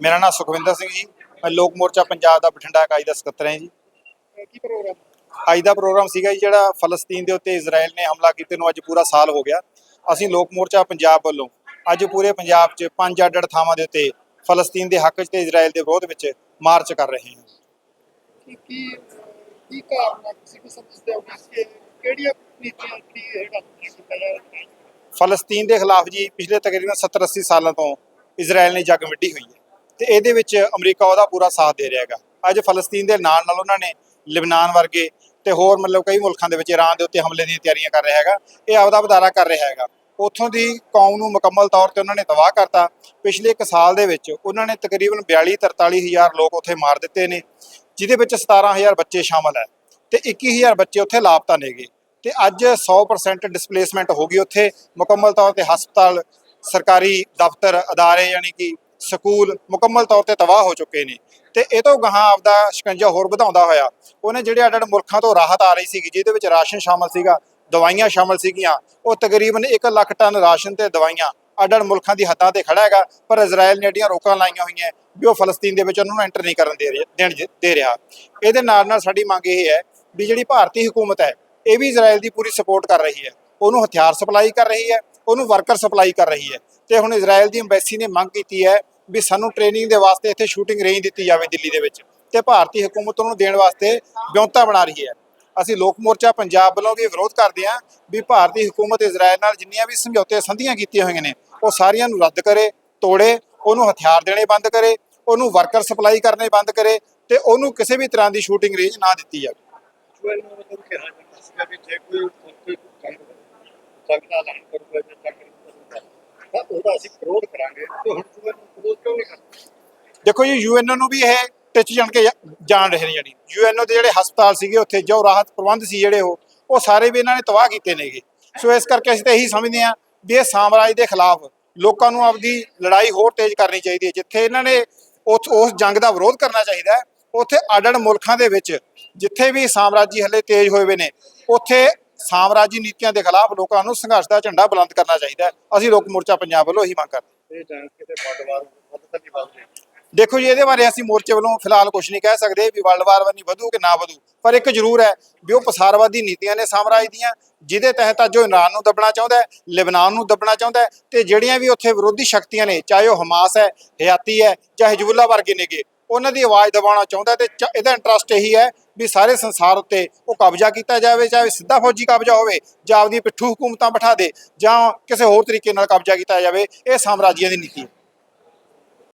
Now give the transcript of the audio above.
ਮੇਰਾ ਨਾਮ ਸੁਖਵਿੰਦਰ ਸਿੰਘ ਜੀ। ਮੈਂ ਲੋਕ ਮੋਰਚਾ ਪੰਜਾਬ ਦਾ ਬਠਿੰਡਾ ਇਕਾਈ ਦਾ ਸਕੱਤਰ ਹਾਂ ਜੀ। ਕੀ ਪ੍ਰੋਗਰਾਮ? ਅੱਜ ਦਾ ਪ੍ਰੋਗਰਾਮ ਸੀਗਾ ਜੀ ਜਿਹੜਾ ਫਲਸਤੀਨ ਦੇ ਉੱਤੇ ਇਜ਼ਰਾਈਲ ਨੇ ਹਮਲਾ ਕੀਤੇ ਨੂੰ ਅੱਜ ਪੂਰਾ ਸਾਲ ਹੋ ਗਿਆ। ਅਸੀਂ ਲੋਕ ਮੋਰਚਾ ਪੰਜਾਬ ਵੱਲੋਂ ਅੱਜ ਪੂਰੇ ਪੰਜਾਬ 'ਚ ਪੰਜ ਅੱਡ-ਅੱਡ ਥਾਵਾਂ ਦੇ ਉੱਤੇ ਫਲਸਤੀਨ ਦੇ ਹੱਕ 'ਚ ਤੇ ਇਜ਼ਰਾਈਲ ਦੇ ਵਿਰੋਧ ਵਿੱਚ ਮਾਰਚ ਕਰ ਰਹੇ ਹਾਂ। ਕੀ ਕੀ ਕੀ ਕਾਰਨ ਹੈ? ਤੁਸੀਂ ਕੀ ਸਮਝਦੇ ਹੋ ਕਿ ਇਸਕੇ ਕਿਹੜੀਆਂ ਨੀਤੀਆਂ ਕੀ ਹੈਗਾ ਕੀ ਕੀਤਾ ਜਾਏ ਫਲਸਤੀਨ ਦੇ ਖਿਲਾਫ ਜੀ ਪਿਛਲੇ ਤਕਰੀਬਨ 70-80 ਸਾਲਾਂ ਤੋਂ ਇਜ਼ਰਾਈਲ ਨੇ ਜੰਗ ਵਿੱਢੀ ਹੋਈ ਹੈ। ਤੇ ਇਹਦੇ ਵਿੱਚ ਅਮਰੀਕਾ ਉਹਦਾ ਪੂਰਾ ਸਾਥ ਦੇ ਰਿਹਾ ਹੈਗਾ। ਅੱਜ ਫਲਸਤੀਨ ਦੇ ਨਾਲ ਨਾਲ ਉਹਨਾਂ ਨੇ ਲਿਬਨਾਨ ਵਰਗੇ ਤੇ ਹੋਰ ਮਤਲਬ ਕਈ ਮੁਲਕਾਂ ਦੇ ਵਿੱਚ ਈਰਾਨ ਦੇ ਉੱਤੇ ਹਮਲੇ ਦੀਆਂ ਤਿਆਰੀਆਂ ਕਰ ਰਿਹਾ ਹੈਗਾ। ਇਹ ਆਪਦਾ ਵਧਾਰਾ ਕਰ ਰਿਹਾ ਹੈਗਾ। ਉੱਥੋਂ ਦੀ ਕੌਮ ਨੂੰ ਮੁਕੰਮਲ ਤੌਰ ਤੇ ਉਹਨਾਂ ਨੇ ਤਬਾਹ ਕਰਤਾ। ਪਿਛਲੇ ਇੱਕ ਸਾਲ ਦੇ ਵਿੱਚ ਉਹਨਾਂ ਨੇ ਤਕਰੀਬਨ 42 43 ਹਜ਼ਾਰ ਲੋਕ ਉੱਥੇ ਮਾਰ ਦਿੱਤੇ ਨੇ, ਜਿਹਦੇ ਵਿੱਚ 17000 ਬੱਚੇ ਸ਼ਾਮਲ ਹੈ ਤੇ 21000 ਬੱਚੇ ਉੱਥੇ ਲਾਪਤਾ ਨੇਗੇ। ਤੇ ਅੱਜ 100% ਡਿਸਪਲੇਸਮੈਂਟ ਹੋ ਗਈ ਉੱਥੇ। ਮੁਕੰਮਲ ਤੌਰ ਤੇ ਹਸਪਤਾਲ, ਸਰਕਾਰੀ ਦਫ਼ਤਰ, ਅਦਾਰੇ ਯਾਨੀ ਕਿ ਸਕੂਲ ਮੁਕੰਮਲ ਤੌਰ ਤੇ ਤਬਾਹ ਹੋ ਚੁੱਕੇ ਨੇ। ਤੇ ਇਹ ਤੋਂ ਗਾਹਾਂ ਆਪਦਾ ਸ਼ਿਕੰਜਾ ਹੋਰ ਵਧਾਉਂਦਾ ਹੋਇਆ। ਉਹਨੇ ਜਿਹੜੇ ਅੱਡ-ਅੱਡ ਮੁਲਕਾਂ ਤੋਂ ਰਾਹਤ ਆ ਰਹੀ ਸੀਗੀ, ਜਿਹਦੇ ਵਿੱਚ ਰਾਸ਼ਨ ਸ਼ਾਮਲ ਸੀਗਾ, ਦਵਾਈਆਂ ਸ਼ਾਮਲ ਸੀਗੀਆਂ, ਉਹ ਤਕਰੀਬਨ 1 ਲੱਖ ਟਨ ਰਾਸ਼ਨ ਤੇ ਦਵਾਈਆਂ ਅੱਡ-ਅੱਡ ਮੁਲਕਾਂ ਦੀ ਹੱਦਾਂ ਤੇ ਖੜਾ ਹੈਗਾ, ਪਰ ਇਜ਼ਰਾਈਲ ਨੇ ਏਡੀਆਂ ਰੋਕਾਂ ਲਾਈਆਂ ਹੋਈਆਂ ਵੀ ਉਹ ਫਲਸਤੀਨ ਦੇ ਵਿੱਚ ਉਹਨਾਂ ਨੂੰ ਐਂਟਰ ਨਹੀਂ ਕਰਨ ਦੇ ਰਿਹਾ, ਦੇਣ ਦੇ ਰਿਹਾ। ਇਹਦੇ ਨਾਲ ਨਾਲ ਸਾਡੀ ਮੰਗ ਇਹ ਹੈ ਵੀ ਜਿਹੜੀ ਭਾਰਤੀ ਹਕੂਮਤ ਹੈ, ਇਹ ਵੀ ਇਜ਼ਰਾਈਲ ਦੀ ਪੂਰੀ ਸਪੋਰਟ ਕਰ ਰਹੀ ਹੈ। ਉਹਨੂੰ ਹਥਿਆਰ ਸਪਲਾਈ ਕਰ ਰਹੀ ਹੈ। ਉਹਨੂੰ ਵਰਕਰ ਸਪਲਾਈ ਕਰ ਰਹੀ ਹੈ। ਤੇ ਹੁਣ ਇਜ਼ਰਾਈਲ ਦੀ ਐਮਬੈਸੀ ਨੇ ਮੰਗ ਕੀਤੀ ਹੈ ਵੀ ਸਾਨੂੰ ਟ੍ਰੇਨਿੰਗ ਦੇ ਵਾਸਤੇ ਇੱਥੇ ਸ਼ੂਟਿੰਗ ਰੇਂਜ ਦਿੱਤੀ ਜਾਵੇ ਦਿੱਲੀ ਦੇ ਵਿੱਚ ਤੇ ਭਾਰਤੀ ਹਕੂਮਤ ਉਹਨੂੰ ਦੇਣ ਵਾਸਤੇ ਵਿਉਂਤਾ ਬਣਾ ਰਹੀ ਹੈ। ਅਸੀਂ ਲੋਕ ਮੋਰਚਾ ਪੰਜਾਬ ਵੱਲੋਂ ਵੀ ਵਿਰੋਧ ਕਰਦੇ ਹਾਂ ਵੀ ਭਾਰਤੀ ਹਕੂਮਤ ਇਜ਼ਰਾਈਲ ਨਾਲ ਜਿੰਨੀਆਂ ਵੀ ਸਮਝੌਤੇ ਸੰਧੀਆਂ ਕੀਤੀਆਂ ਹੋਈਆਂ ਨੇ, ਉਹ ਸਾਰੀਆਂ ਨੂੰ ਰੱਦ ਕਰੇ, ਤੋੜੇ, ਉਹਨੂੰ ਹਥਿਆਰ ਦੇਣੇ ਬੰਦ ਕਰੇ, ਉਹਨੂੰ ਵਰਕਰ ਸਪਲਾਈ ਕਰਨੇ ਬੰਦ ਕਰੇ ਤੇ ਉਹਨੂੰ ਕਿਸੇ ਵੀ ਤਰ੍ਹਾਂ ਦੀ ਸ਼ੂਟਿੰਗ ਰੇਂਜ ਨਾ ਦਿੱਤੀ ਜਾਵੇ। ਜੁਐਲ ਨੂੰ ਮਤਲਬ ਕਿਹਾ ਜਾਂਦਾ ਸੀਗਾ ਵੀ ਜੇ ਕੋਈ ਕੋਈ ਜੰਗ ਜੰਗ ਦਾ ਐਲਾਨ ਕਰੂਗਾ ਜਾਂ ਜੰਗ ਕਰੂਗਾ ਤਾਂ ਉਹਦਾ ਅਸੀਂ ਵਿਰੋਧ ਕਰਾਂਗੇ ਤੇ ਹੁਣ ਜੁਐਲ ਨੂੰ ਵਿਰੋਧ ਕਿਉਂ ਨਹੀਂ ਕਰਦੇ ਦੇਖੋ ਜੀ ਯੂਐਨਓ ਨੂੰ ਵੀ ਇਹ ਟਿੱਚ ਜਾਣ ਕੇ ਜਾਣ ਰਹੇ ਨੇ ਜਿਹੜੀ ਯੂਐਨਓ ਦੇ ਜਿਹੜੇ ਹਸਪਤਾਲ ਸੀਗੇ ਉੱਥੇ, ਜੋ ਰਾਹਤ ਪ੍ਰਬੰਧ ਸੀ ਜਿਹੜੇ ਉਹ ਉਹ ਸਾਰੇ ਵੀ ਇਹਨਾਂ ਨੇ ਤਬਾਹ ਕੀਤੇ ਨੇਗੇ। ਸੋ ਇਸ ਕਰਕੇ ਅਸੀਂ ਤਾਂ ਇਹੀ ਸਮਝਦੇ ਹਾਂ ਵੀ ਇਹ ਸਾਮਰਾਜ ਦੇ ਖਿਲਾਫ ਲੋਕਾਂ ਨੂੰ ਆਪਦੀ ਲੜਾਈ ਹੋਰ ਤੇਜ਼ ਕਰਨੀ ਚਾਹੀਦੀ ਹੈ, ਜਿੱਥੇ ਇਹਨਾਂ ਨੇ ਉਸ ਉਸ ਜੰਗ ਦਾ ਵਿਰੋਧ ਕਰਨਾ ਚਾਹੀਦਾ ਉੱਥੇ ਅੱਡ-ਅੱਡ ਮੁਲਕਾਂ ਦੇ ਵਿੱਚ ਜਿੱਥੇ ਵੀ ਸਾਮਰਾਜੀ ਹਲੇ ਤੇਜ਼ ਹੋਏ ਹੋਏ ਨੇ, ਉੱਥੇ ਸਾਮਰਾਜੀ ਨੀਤੀਆਂ ਦੇ ਖਿਲਾਫ ਲੋਕਾਂ ਨੂੰ ਸੰਘਰਸ਼ ਦਾ ਝੰਡਾ ਬੁਲੰਦ ਕਰਨਾ ਚਾਹੀਦਾ ਅਸੀਂ ਲੋਕ ਮੋਰਚਾ ਪੰਜਾਬ ਵੱਲੋਂ ਇਹੀ ਮੰਗ ਕਰਦੇ ਹਾਂ। ਇਹ ਜੰਗ ਕਿਤੇ ਵੱਡਵਾਰ ਵੱਧ ਤਾਂ ਨਹੀਂ ਵੱਧਦੀ ਦੇਖੋ ਜੀ, ਇਹਦੇ ਬਾਰੇ ਅਸੀਂ ਮੋਰਚੇ ਵੱਲੋਂ ਫਿਲਹਾਲ ਕੁਝ ਨਹੀਂ ਕਹਿ ਸਕਦੇ ਵੀ ਵਰਲਡ ਵਾਰ ਨਹੀਂ ਵਧੂ ਕਿ ਨਾ ਵਧੂ। ਪਰ ਇੱਕ ਜ਼ਰੂਰ ਹੈ ਵੀ ਉਹ ਪਸਾਰਵਾਦੀ ਨੀਤੀਆਂ ਨੇ ਸਾਮਰਾਜ ਦੀਆਂ, ਜਿਹਦੇ ਤਹਿਤ ਅੱਜ ਉਹ ਇਮਰਾਨ ਨੂੰ ਦੱਬਣਾ ਚਾਹੁੰਦਾ ਹੈ, ਲਿਬਨਾਨ ਨੂੰ ਦੱਬਣਾ ਚਾਹੁੰਦਾ ਹੈ ਤੇ ਜਿਹੜੀਆਂ ਵੀ ਉੱਥੇ ਵਿਰੋਧੀ ਸ਼ਕਤੀਆਂ ਨੇ, ਚਾਹੇ ਉਹ ਹਮਾਸ ਹੈ, ਹਯਾਤੀ ਹੈ ਜਾਂ ਹਿਜਬੁੱਲਾ ਵਰਗੇ ਨੇਗੇ, ਉਹਨਾਂ ਦੀ ਆਵਾਜ਼ ਦਬਾਉਣਾ ਚਾਹੁੰਦਾ ਹੈ ਤੇ ਚ- ਇਹਦਾ ਇੰਟਰਸਟ ਇਹੀ ਹੈ ਵੀ ਸਾਰੇ ਸੰਸਾਰ ਉੱਤੇ ਉਹ ਕਬਜ਼ਾ ਕੀਤਾ ਜਾਵੇ, ਚਾਹੇ ਸਿੱਧਾ ਫੌਜੀ ਕਬਜ਼ਾ ਹੋਵੇ, ਜਾਂ ਆਪਦੀ ਪਿੱਠੂ ਹਕੂਮਤਾਂ ਬਿਠਾ ਦੇ, ਜਾਂ ਕਿਸੇ ਹੋਰ ਤਰੀਕੇ ਨਾਲ ਕਬਜ਼ਾ ਕੀਤਾ ਜਾਵੇ, ਇਹ ਸਾਮਰਾਜੀਆਂ ਦੀ ਨੀਤੀ ਹੈ।